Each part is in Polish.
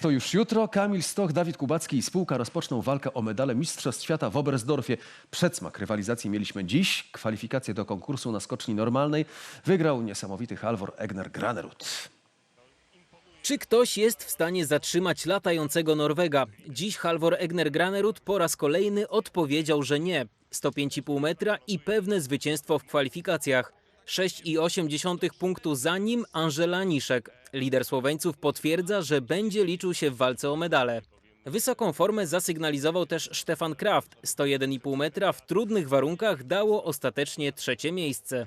to już jutro. Kamil Stoch, Dawid Kubacki i spółka rozpoczną walkę o medale Mistrzostw Świata w Oberstdorfie. Przedsmak rywalizacji mieliśmy dziś. Kwalifikacje do konkursu na skoczni normalnej wygrał niesamowity Halvor Egner Granerud. Czy ktoś jest w stanie zatrzymać latającego Norwega? Dziś Halvor Egner Granerud po raz kolejny odpowiedział, że nie. 105,5 metra i pewne zwycięstwo w kwalifikacjach. 6,8 punktu za nim Angela Niszek. Lider Słoweńców potwierdza, że będzie liczył się w walce o medale. Wysoką formę zasygnalizował też Stefan Kraft. 101,5 metra w trudnych warunkach dało ostatecznie trzecie miejsce.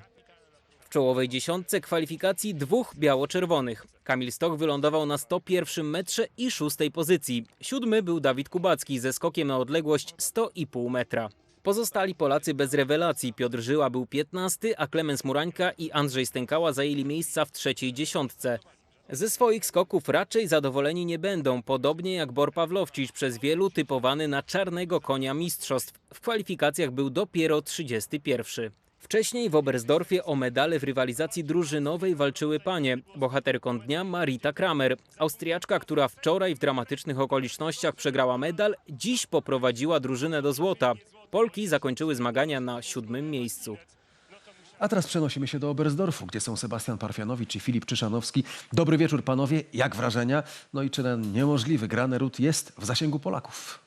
W czołowej dziesiątce kwalifikacji dwóch biało-czerwonych. Kamil Stoch wylądował na 101 metrze i szóstej pozycji. Siódmy był Dawid Kubacki ze skokiem na odległość 100,5 metra. Pozostali Polacy bez rewelacji. Piotr Żyła był 15, a Klemens Murańka i Andrzej Stękała zajęli miejsca w trzeciej dziesiątce. Ze swoich skoków raczej zadowoleni nie będą, podobnie jak Bor Pawlowcic, przez wielu typowany na czarnego konia mistrzostw. W kwalifikacjach był dopiero 31. Wcześniej w Oberstdorfie o medale w rywalizacji drużynowej walczyły panie. Bohaterką dnia Marita Kramer. Austriaczka, która wczoraj w dramatycznych okolicznościach przegrała medal, dziś poprowadziła drużynę do złota. Polki zakończyły zmagania na siódmym miejscu. A teraz przenosimy się do Oberstdorfu, gdzie są Sebastian Parfianowicz i Filip Czyszanowski. Dobry wieczór panowie, jak wrażenia? No i czy ten niemożliwy Granerud jest w zasięgu Polaków?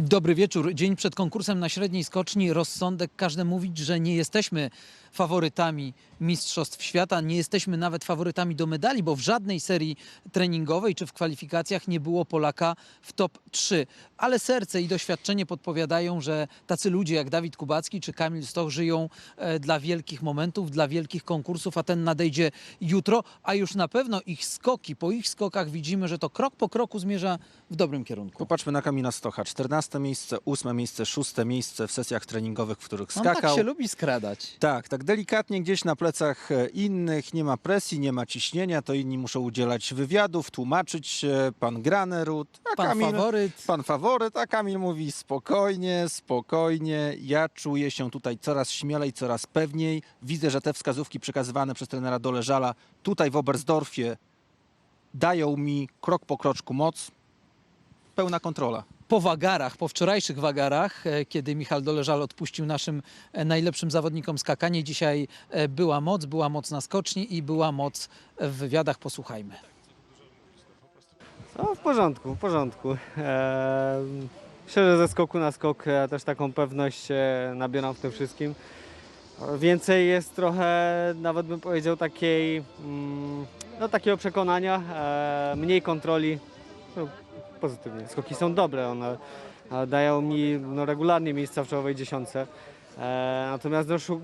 Dobry wieczór. Dzień przed konkursem na średniej skoczni. Rozsądek każdy mówić, że nie jesteśmy faworytami Mistrzostw Świata, nie jesteśmy nawet faworytami do medali, bo w żadnej serii treningowej czy w kwalifikacjach nie było Polaka w top 3. Ale serce i doświadczenie podpowiadają, że tacy ludzie jak Dawid Kubacki czy Kamil Stoch żyją e, dla wielkich momentów, dla wielkich konkursów, a ten nadejdzie jutro, a już na pewno ich skoki, po ich skokach widzimy, że to krok po kroku zmierza w dobrym kierunku. Popatrzmy na Kamila Stocha. 14 miejsce, 8 miejsce, 6 miejsce w sesjach treningowych, w których On skakał. tak się lubi skradać. Tak, tak delikatnie gdzieś na plecach e, innych, nie ma presji, nie ma ciśnienia, to inni muszą udzielać wywiadów, tłumaczyć się, pan Granerud, a Pan Kamil, faworyt. pan faworyt, a Kamil mówi spokojnie, spokojnie, ja czuję się tutaj coraz śmielej, coraz pewniej, widzę, że te wskazówki przekazywane przez trenera Doleżala tutaj w Oberstdorfie dają mi krok po kroczku moc, pełna kontrola. Po wagarach, po wczorajszych wagarach, e, kiedy Michał Doleżal odpuścił naszym e, najlepszym zawodnikom skakanie, dzisiaj e, była moc, była moc na skoczni i była moc w wywiadach. Posłuchajmy. No, w porządku, w porządku. Eee, że ze skoku na skok ja też taką pewność nabieram w tym wszystkim. Więcej jest trochę, nawet bym powiedział, takiej, mm, no, takiego przekonania, mniej kontroli. Pozytywnie. Skoki są dobre, one dają mi no, regularnie miejsca w czołowej dziesiątce. E, natomiast no, szu-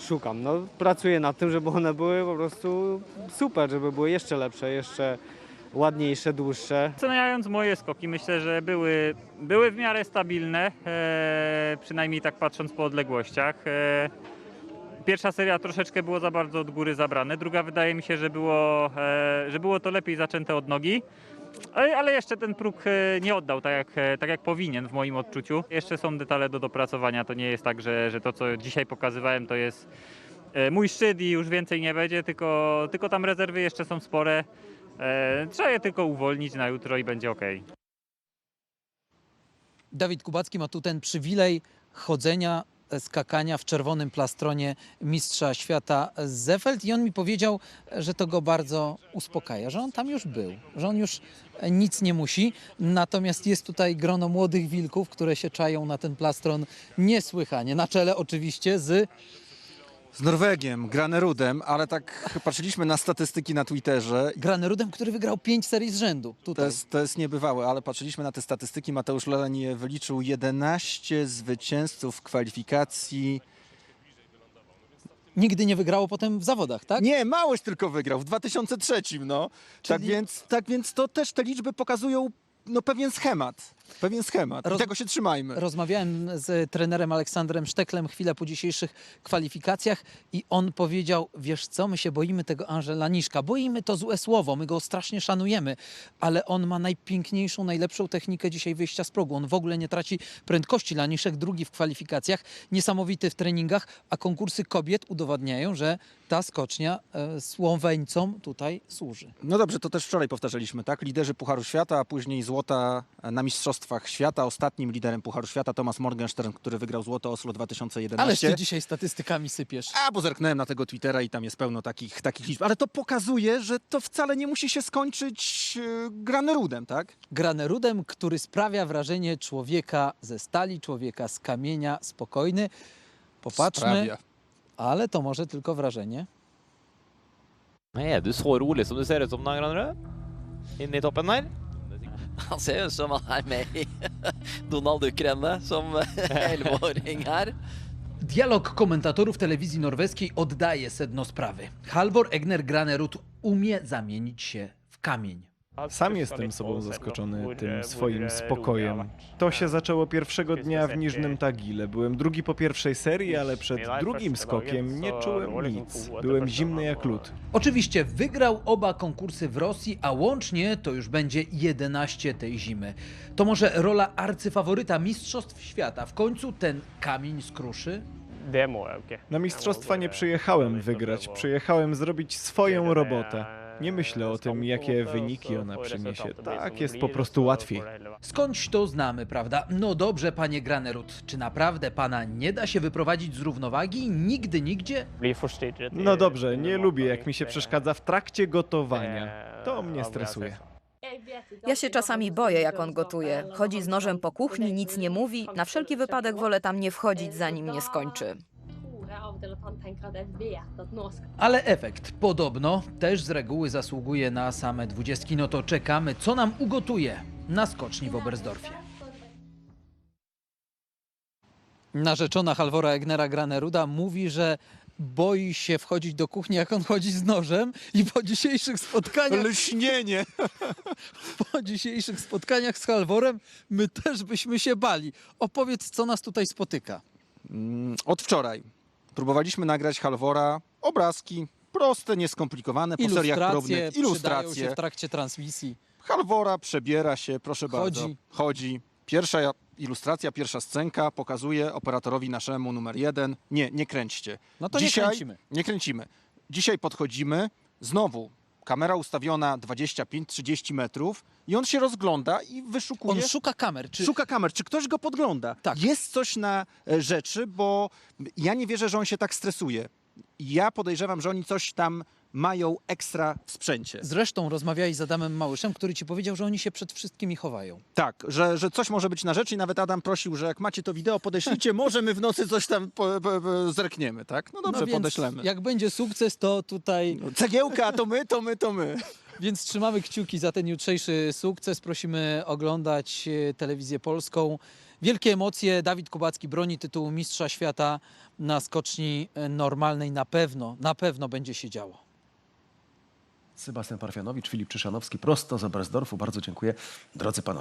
szukam, no, pracuję nad tym, żeby one były po prostu super, żeby były jeszcze lepsze, jeszcze ładniejsze, dłuższe. Oceniając moje skoki, myślę, że były, były w miarę stabilne, e, przynajmniej tak patrząc po odległościach. E, pierwsza seria troszeczkę było za bardzo od góry zabrane, druga wydaje mi się, że było, e, że było to lepiej zaczęte od nogi. Ale, jeszcze ten próg e, nie oddał tak jak, e, tak jak powinien w moim odczuciu. Jeszcze są detale do dopracowania. To nie jest tak, że, że to co dzisiaj pokazywałem to jest e, mój szczyt i już więcej nie będzie, tylko, tylko tam rezerwy jeszcze są spore. Trzeba je tylko uwolnić na jutro i będzie ok. Dawid Kubacki ma tu ten przywilej chodzenia, skakania w czerwonym plastronie mistrza świata Zefeld i on mi powiedział, że to go bardzo uspokaja, że on tam już był, że on już nic nie musi. Natomiast jest tutaj grono młodych wilków, które się czają na ten plastron niesłychanie. Na czele oczywiście z Z Norwegiem, Granerudem, ale tak patrzyliśmy na statystyki na Twitterze Granerudem, który wygrał pięć serii z rzędu. To Tutaj. jest, to jest niebywałe, ale patrzyliśmy na te statystyki. Mateusz Leleń wyliczył 11 zwycięzców w kwalifikacji. Nigdy nie wygrało potem w zawodach, tak? Nie, Małysz tylko wygrał w 2003. No. Tak, Czyli- więc, tak więc to też te liczby pokazują no, pewien schemat. Pewien schemat. I Roz- tego się trzymajmy. Rozmawiałem z trenerem Aleksandrem Szteklem chwilę po dzisiejszych kwalifikacjach i on powiedział, wiesz co, my się boimy tego Angela Niszka. Boimy to złe słowo, my go strasznie szanujemy, ale on ma najpiękniejszą, najlepszą technikę dzisiaj wyjścia z progu. On w ogóle nie traci prędkości. Laniszek drugi w kwalifikacjach, niesamowity w treningach, a konkursy kobiet udowadniają, że ta skocznia e, Słoweńcom tutaj służy. No dobrze, to też wczoraj powtarzaliśmy, tak? Liderzy Pucharu Świata, a później złota na Mistrzostwach Świata. Ostatnim liderem Pucharu Świata Thomas Morgenstern, który wygrał złoto Oslo 2011. Ależ ty dzisiaj statystykami sypiesz. A, bo zerknąłem na tego Twittera i tam jest pełno takich, takich liczb. Ale to pokazuje, że to wcale nie musi się skończyć e, granerudem, tak? granerudem, który sprawia wrażenie człowieka ze stali, człowieka z kamienia, spokojny. Popatrzmy, Sprawia. ale to może tylko wrażenie. Er du så rolig som du ser ut som, da, Granerød? Inne i toppen der? Han ser ut som han er med i Donald Duck-rennet som 11-åring her. Dialog komentatorów telewizji norweskiej oddaje sedno sprawy. Halvor Egner Granerud umie zamienić się w kamień. Sam jestem sobą zaskoczony tym swoim spokojem. To się zaczęło pierwszego dnia w Niżnym Tagile. Byłem drugi po pierwszej serii, ale przed drugim skokiem nie czułem nic. Byłem zimny jak lód. Oczywiście wygrał oba konkursy w Rosji, a łącznie to już będzie 11 tej zimy. To może rola arcyfaworyta Mistrzostw Świata w końcu ten kamień skruszy? Na mistrzostwa nie przyjechałem wygrać, przyjechałem zrobić swoją robotę. Nie myślę o tym, jakie wyniki ona przyniesie. Tak jest po prostu łatwiej. Skądś to znamy, prawda? No dobrze, panie Granerud, czy naprawdę pana nie da się wyprowadzić z równowagi nigdy, nigdzie? No dobrze, nie lubię jak mi się przeszkadza w trakcie gotowania. To mnie stresuje. Ja się czasami boję, jak on gotuje. Chodzi z nożem po kuchni, nic nie mówi. Na wszelki wypadek wolę tam nie wchodzić, zanim nie skończy. Ale efekt podobno też z reguły zasługuje na same dwudziestki. No to czekamy, co nam ugotuje na skoczni w Oberstdorfie. Narzeczona Halvora Egnera Graneruda mówi, że boi się wchodzić do kuchni, jak on chodzi z nożem i po dzisiejszych spotkaniach Lśnienie! po dzisiejszych spotkaniach z Halvorem my też byśmy się bali. Opowiedz, co nas tutaj spotyka. Mm, Od wczoraj próbowaliśmy nagrać Halvora obrazki, proste, nieskomplikowane, po seriach Ilustracje próbnych, przydają się ilustracje. w trakcie transmisji. Halvora przebiera się, proszę Chodzi. bardzo. Chodzi. Pierwsza ilustracja, pierwsza scenka pokazuje operatorowi naszemu numer jeden. Nie, nie kręćcie. No to Dzisiaj, nie kręcimy. Nie kręcimy. Dzisiaj podchodzimy, znowu kamera ustawiona 25-30 metrów i on się rozgląda i wyszukuje. On szuka kamer. Czy Szuka kamer, czy ktoś go podgląda. Tak. Jest coś na e, rzeczy, bo ja nie wierzę, że on się tak stresuje. Ja podejrzewam, że oni coś tam mają ekstra w sprzęcie. Zresztą rozmawiałeś z Adamem Małyszem, który ci powiedział, że oni się przed wszystkimi chowają. Tak, że, że coś może być na rzeczy i nawet Adam prosił, że jak macie to wideo, podeślijcie, może my w nocy coś tam po, po, po, zerkniemy, tak? No dobrze, no więc podeślemy. Jak będzie sukces, to tutaj. No, Cegiełka, to my, to my, to my. Więc trzymamy kciuki za ten jutrzejszy sukces. Prosimy oglądać e, telewizję polską. Wielkie emocje. Dawid Kubacki broni tytułu Mistrza Świata na skoczni e, normalnej. Na pewno, na pewno będzie się działo. Sebastian Parfianowicz, Filip Czyszanowski, prosto z Oberstdorfu. Bardzo dziękuję, drodzy panowie.